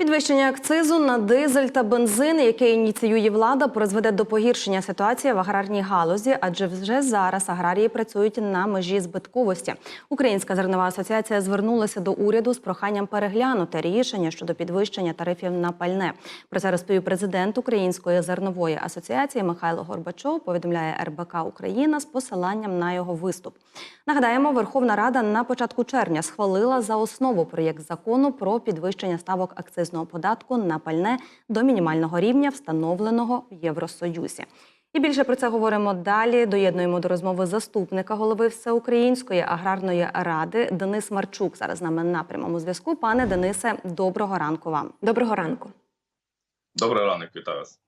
Підвищення акцизу на дизель та бензин, яке ініціює влада, призведе до погіршення ситуації в аграрній галузі, адже вже зараз аграрії працюють на межі збитковості. Українська зернова асоціація звернулася до уряду з проханням переглянути рішення щодо підвищення тарифів на пальне. Про це розповів президент Української зернової асоціації Михайло Горбачов. Повідомляє РБК Україна з посиланням на його виступ. Нагадаємо, Верховна Рада на початку червня схвалила за основу проєкт закону про підвищення ставок акцизного податку на пальне до мінімального рівня, встановленого в Євросоюзі. І більше про це говоримо далі. Доєднуємо до розмови заступника голови Всеукраїнської аграрної ради Денис Марчук. Зараз з нами на прямому зв'язку. Пане Денисе, доброго ранку вам. Доброго ранку. Добрий ранок, вітаю вас.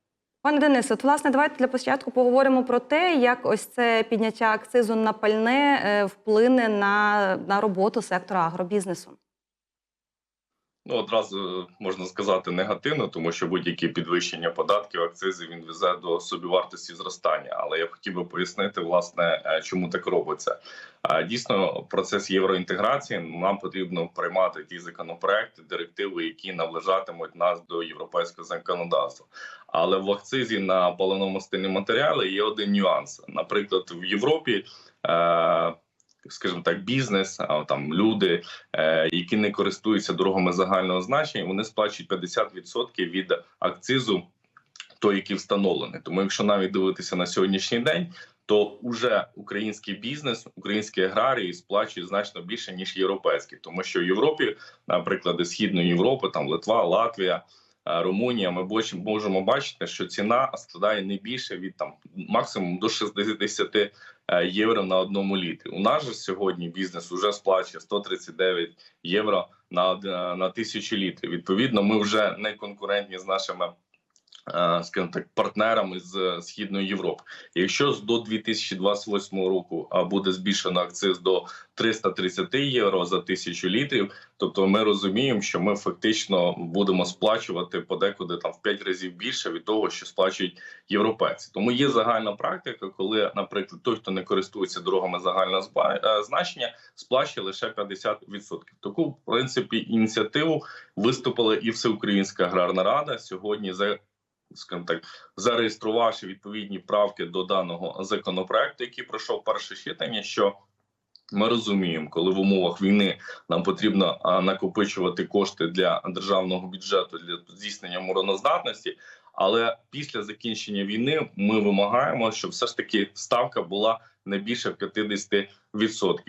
Пане Денисе, от власне давайте для початку поговоримо про те, як ось це підняття акцизу на пальне е, вплине на, на роботу сектора агробізнесу. Ну одразу можна сказати негативно, тому що будь-які підвищення податків, акцизів він везе до собівартості зростання. Але я хотів би пояснити, власне, е, чому так робиться. Дійсно, процес євроінтеграції нам потрібно приймати ті законопроекти, директиви, які наближатимуть нас до європейського законодавства. Але в акцизі на паливно-мастильні матеріали є один нюанс. Наприклад, в Європі. Скажімо так, бізнес, там люди, е, які не користуються дорогами загального значення, вони сплачують 50% від акцизу, той, який встановлений. Тому, якщо навіть дивитися на сьогоднішній день, то вже український бізнес, українські аграрії сплачують значно більше ніж європейські, тому що в Європі, наприклад, Східної Європи, там Литва, Латвія. е, Румунія, ми можемо бачити, що ціна складає не більше від там максимум до 60 е, євро на одному літрі. У нас же сьогодні бізнес уже сплачує 139 євро на е, на тисячу літрів. Відповідно, ми вже не конкурентні з нашими. Е, Скажімо так, партнерами з східної Європи. Якщо до 2028 року буде збільшено акциз до 330 євро за тисячу літрів, тобто ми розуміємо, що ми фактично будемо сплачувати подекуди там в 5 разів більше від того, що сплачують європейці. Тому є загальна практика, коли, наприклад, той, хто не користується дорогами загального е, значення, сплачує лише 50%. Таку в принципі ініціативу виступила і Всеукраїнська аграрна рада сьогодні за. Скажімо так, зареєструвавши відповідні правки до даного законопроекту, який пройшов перше читання, що ми розуміємо, коли в умовах війни нам потрібно накопичувати кошти для державного бюджету для здійснення мороноздатності. Але після закінчення війни ми вимагаємо, щоб все ж таки ставка була не більше 50%.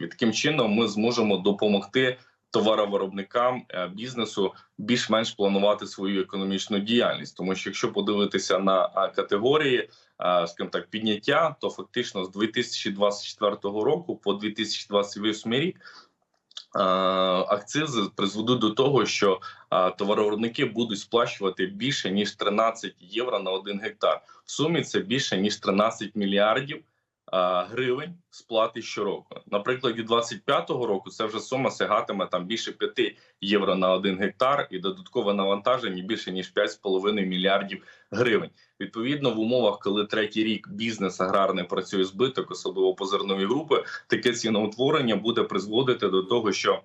Таким чином, ми зможемо допомогти товаровиробникам е, бізнесу більш-менш планувати свою економічну діяльність. Тому що якщо подивитися на категорії, е, скажімо так, підняття, то фактично з 2024 року по 2028 рік. е, Акцизи призведуть до того, що товаровиробники будуть сплачувати більше ніж 13 євро на один гектар. В сумі це більше ніж 13 мільярдів гривень сплати щороку. Наприклад, від 25-го року це вже сума сягатиме там більше 5 євро на один гектар, і додаткове навантаження більше ніж 5,5 мільярдів гривень. Відповідно, в умовах, коли третій рік бізнес аграрний працює збиток, особливо по зернові групи, таке ціноутворення буде призводити до того, що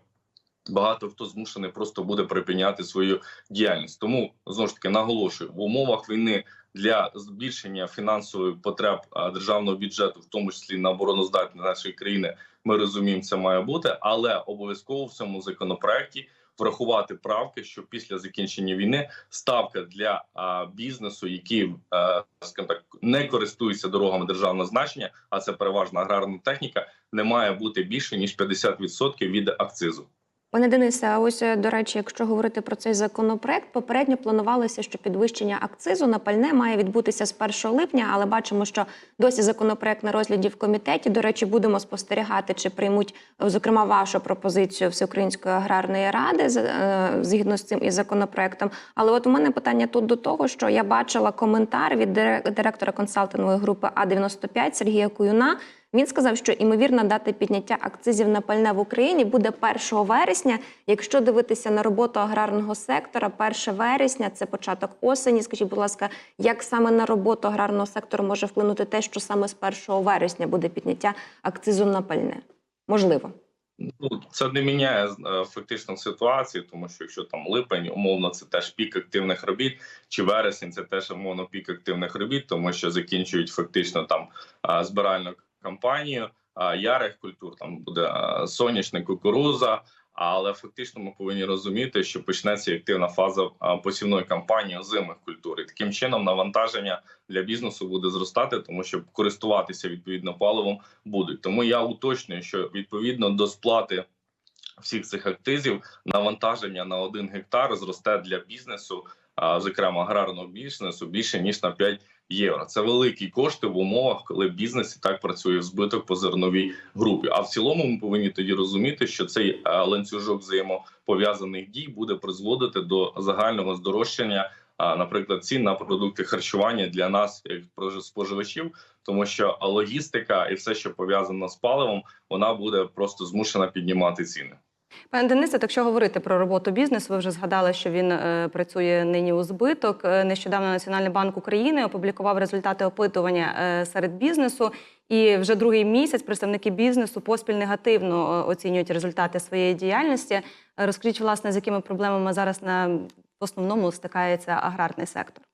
багато хто змушений просто буде припиняти свою діяльність. Тому знову ж таки наголошую в умовах війни. Для збільшення фінансових потреб державного бюджету, в тому числі на обороноздатність нашої країни, ми розуміємо, це має бути, але обов'язково в цьому законопроекті врахувати правки, що після закінчення війни ставка для а, бізнесу, який а, так не користується дорогами державного значення, а це переважно аграрна техніка, не має бути більше ніж 50% від акцизу. Пане Денисе, а ось е, до речі, якщо говорити про цей законопроект, попередньо планувалося, що підвищення акцизу на пальне має відбутися з 1 липня, але бачимо, що досі законопроект на розгляді в комітеті. До речі, будемо спостерігати, чи приймуть е, зокрема вашу пропозицію Всеукраїнської аграрної ради е, згідно з цим із законопроектом. Але от у мене питання тут до того, що я бачила коментар від дире- директора консалтингової групи А 95 Сергія Куюна. Він сказав, що імовірна дата підняття акцизів на пальне в Україні буде 1 вересня. Якщо дивитися на роботу аграрного сектора, 1 вересня це початок осені. Скажіть, будь ласка, як саме на роботу аграрного сектору може вплинути те, що саме з 1 вересня буде підняття акцизу на пальне? Можливо. Ну, це не міняє е, фактично ситуацію, тому що якщо там липень, умовно, це теж пік активних робіт, чи вересень це теж умовно пік активних робіт, тому що закінчують фактично там е, збиральну кампанію ярих культур. Там буде соняшник, кукуруза. Але фактично ми повинні розуміти, що почнеться активна фаза посівної кампанії озимих культур. І таким чином навантаження для бізнесу буде зростати, тому що користуватися відповідно паливом будуть. Тому я уточнюю, що відповідно до сплати всіх цих активів навантаження на один гектар зросте для бізнесу, зокрема аграрного бізнесу, більше ніж на 5 євро. Це великі кошти в умовах, коли бізнес і так працює в збиток по зерновій групі. А в цілому ми повинні тоді розуміти, що цей е, ланцюжок взаємопов'язаних дій буде призводити до загального здорожчання. Наприклад, цін на продукти харчування для нас, як споживачів, тому що логістика і все, що пов'язано з паливом, вона буде просто змушена піднімати ціни. Пане Денисе, от якщо говорити про роботу бізнесу, ви вже згадали, що він е, працює нині у збиток. Е, Нещодавно Національний банк України опублікував результати опитування е, серед бізнесу, і вже другий місяць представники бізнесу поспіль негативно оцінюють результати своєї діяльності. Розкажіть, власне, з якими проблемами зараз на основному стикається аграрний сектор.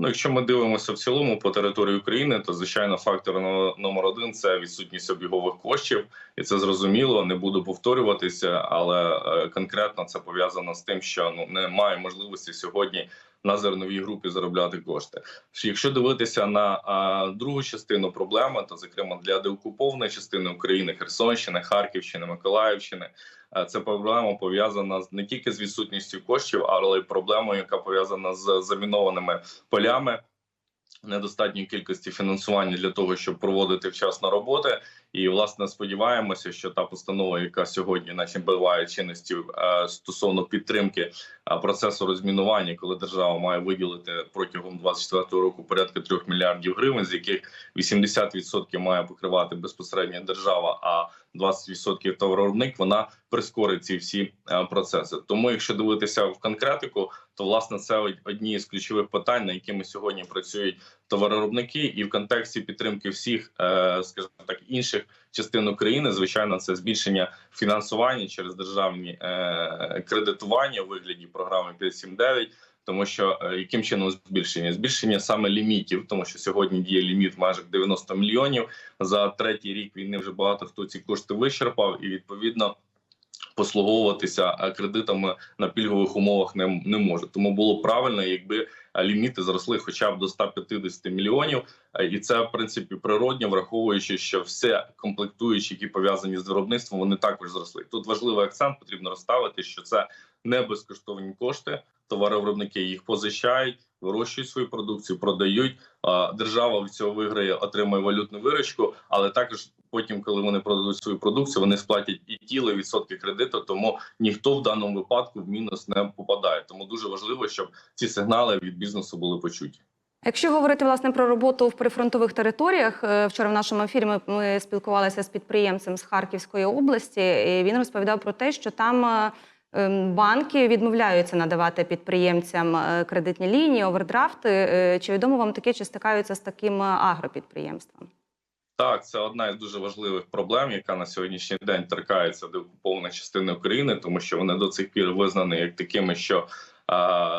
Ну, якщо ми дивимося в цілому по території України, то звичайно фактор но- номер один це відсутність обігових коштів, і це зрозуміло. Не буду повторюватися, але е, конкретно це пов'язано з тим, що ну немає можливості сьогодні на зерновій групі заробляти кошти. Якщо дивитися на а, другу частину проблеми, то зокрема для деокупованої частини України Херсонщини, Харківщини, Миколаївщини. е, Це проблема пов'язана не тільки з відсутністю коштів, але й проблемою, яка пов'язана з замінованими полями, недостатньої кількості фінансування для того, щоб проводити вчасно роботи. І власне сподіваємося, що та постанова, яка сьогодні наче набуває чинності е, стосовно підтримки процесу розмінування, коли держава має виділити протягом 24 року порядка 3 мільярдів гривень, з яких 80% має покривати безпосередньо держава, а 20% товаровиробник, вона прискорить ці всі е, процеси. Тому, якщо дивитися в конкретику, то власне це одні з ключових питань, на які ми сьогодні працюють товаровиробники, і в контексті підтримки всіх, е, скажімо так, інших частин України, звичайно, це збільшення фінансування через державні е, кредитування у вигляді програми 579, тому що е, яким чином збільшення? Збільшення саме лімітів, тому що сьогодні діє ліміт межах 90 мільйонів. За третій рік війни вже багато хто ці кошти вичерпав, і відповідно послуговуватися е, кредитами на пільгових умовах не, не може. Тому було правильно, якби е, ліміти зросли хоча б до 150 мільйонів, Е, і це в принципі природньо, враховуючи, що все комплектуючі, які пов'язані з виробництвом, вони також зросли. Тут важливий акцент потрібно розставити, що це не безкоштовні кошти. Товаровиробники їх позичають, вирощують свою продукцію, продають. Держава від цього виграє, отримує валютну виручку, але також потім, коли вони продадуть свою продукцію, вони сплатять і тіли відсотки кредиту. Тому ніхто в даному випадку в мінус не попадає. Тому дуже важливо, щоб ці сигнали від бізнесу були почуті. Якщо говорити власне про роботу в прифронтових територіях, е, вчора в нашому ефірі ми, ми спілкувалися з підприємцем з Харківської області. і Він розповідав про те, що там е, ем, банки відмовляються надавати підприємцям е, кредитні лінії, овердрафти. Чи відомо вам таке, чи стикаються з таким агропідприємством? Так, це одна із дуже важливих проблем, яка на сьогоднішній день торкається до окупованої частини України, тому що вони до цих пір визнані як такими, що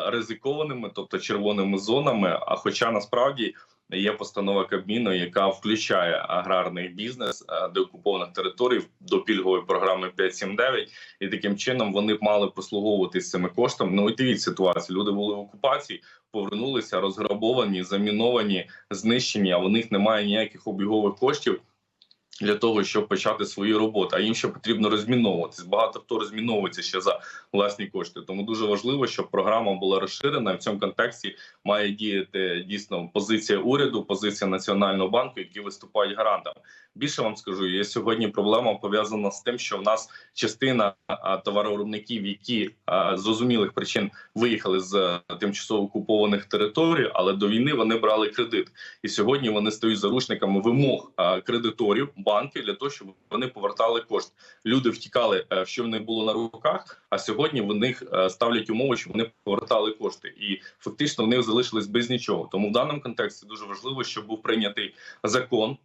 ризикованими, тобто червоними зонами. А хоча насправді є постанова Кабміну, яка включає аграрний бізнес а, деокупованих територій до пільгової програми 5.7.9, і таким чином вони б мали послуговуватися цими коштами. Ну уявіть ситуацію. Люди були в окупації, повернулися розграбовані, заміновані, знищені. А в них немає ніяких обігових коштів. Для того щоб почати свої роботи, а їм ще потрібно розміновуватись. Багато хто розміновується ще за власні кошти. Тому дуже важливо, щоб програма була розширена. В цьому контексті має діяти дійсно позиція уряду, позиція національного банку, які виступають гарантами. Більше вам скажу, є сьогодні проблема пов'язана з тим, що в нас частина товаровиробників, які з зрозумілих причин виїхали з тимчасово окупованих територій, але до війни вони брали кредит. І сьогодні вони стають заручниками вимог кредиторів банків для того, щоб вони повертали кошти. Люди втікали, е, що в них було на руках. А сьогодні в них е, ставлять умови, щоб вони повертали кошти, і фактично вони залишились без нічого. Тому в даному контексті дуже важливо, щоб був прийнятий закон.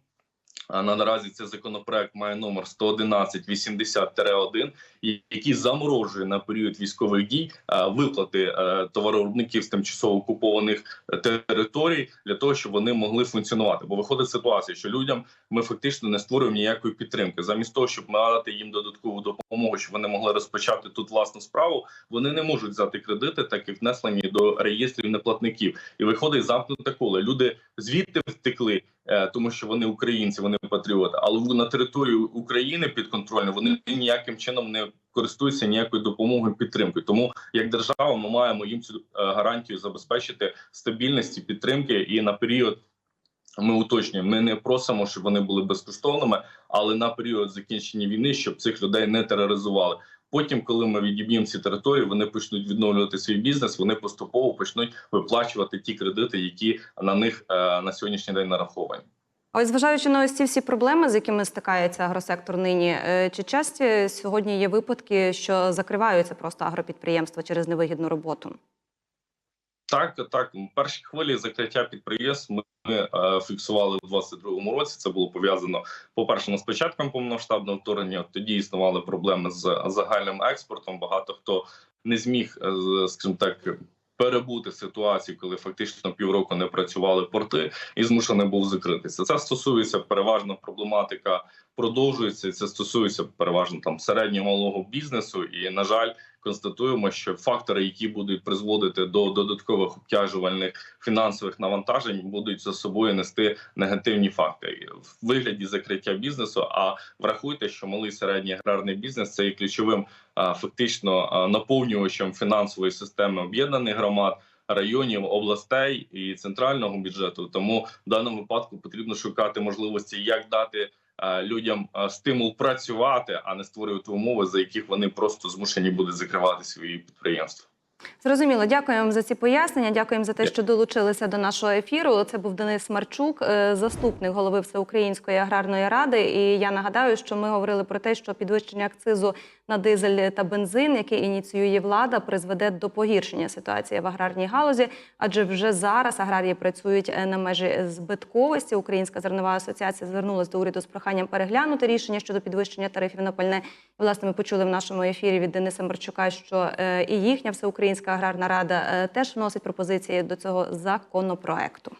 А на наразі цей законопроект має номер 111-80-1, і- який заморожує на період військових дій е, виплати е, товаровиробників з тимчасово окупованих е, територій для того, щоб вони могли функціонувати. Бо виходить ситуація, що людям ми фактично не створюємо ніякої підтримки. Замість того, щоб надати їм додаткову допомогу, щоб вони могли розпочати тут власну справу, вони не можуть взяти кредити, так як внесені до реєстрів неплатників. І виходить замкнуте коло. Люди звідти втекли, тому що вони українці, вони патріоти, але на територію України підконтрольно вони ніяким чином не користуються ніякою допомогою підтримкою. Тому як держава, ми маємо їм цю е, гарантію забезпечити стабільності підтримки і на період. Ми уточнюємо, ми не просимо, щоб вони були безкоштовними, але на період закінчення війни, щоб цих людей не тероризували. Потім, коли ми відіб'ємо ці території, вони почнуть відновлювати свій бізнес. Вони поступово почнуть виплачувати ті кредити, які на них е, на сьогоднішній день нараховані. А ось зважаючи на ось ці всі проблеми, з якими стикається агросектор нині, е, чи часті сьогодні є випадки, що закриваються просто агропідприємства через невигідну роботу? Так, так, в першій хвилі закриття підприємств ми е, фіксували у 22-му році. Це було пов'язано по перше з початком повномасштабного вторгнення. Тоді існували проблеми з загальним експортом. Багато хто не зміг, е, скажімо так. Перебути ситуацію, коли фактично півроку не працювали порти, і змушений був закритися. Це стосується переважно проблематика продовжується. Це стосується переважно там середнього малого бізнесу. І на жаль, констатуємо, що фактори, які будуть призводити до додаткових обтяжувальних фінансових навантажень, будуть за собою нести негативні факти в вигляді закриття бізнесу. А врахуйте, що малий середній аграрний бізнес це є ключовим фактично наповнювачем фінансової системи об'єднаних громад. Районів, областей і центрального бюджету, тому в даному випадку потрібно шукати можливості, як дати людям е, стимул працювати, а не створювати умови, за яких вони просто змушені будуть закривати свої підприємства. Зрозуміло, дякуємо за ці пояснення. Дякуємо за те, що долучилися до нашого ефіру. Це був Денис Марчук, е, заступник голови Всеукраїнської аграрної ради. І я нагадаю, що ми говорили про те, що підвищення акцизу на дизель та бензин, який ініціює влада, призведе до погіршення ситуації в аграрній галузі, адже вже зараз аграрії працюють е, на межі збитковості. Українська зернова асоціація звернулася до уряду з проханням переглянути рішення щодо підвищення тарифів на пальне. Власне, ми почули в нашому ефірі від Дениса Марчука, що е, і їхня всеукраїнська аграрна рада е, теж вносить пропозиції до цього законопроекту.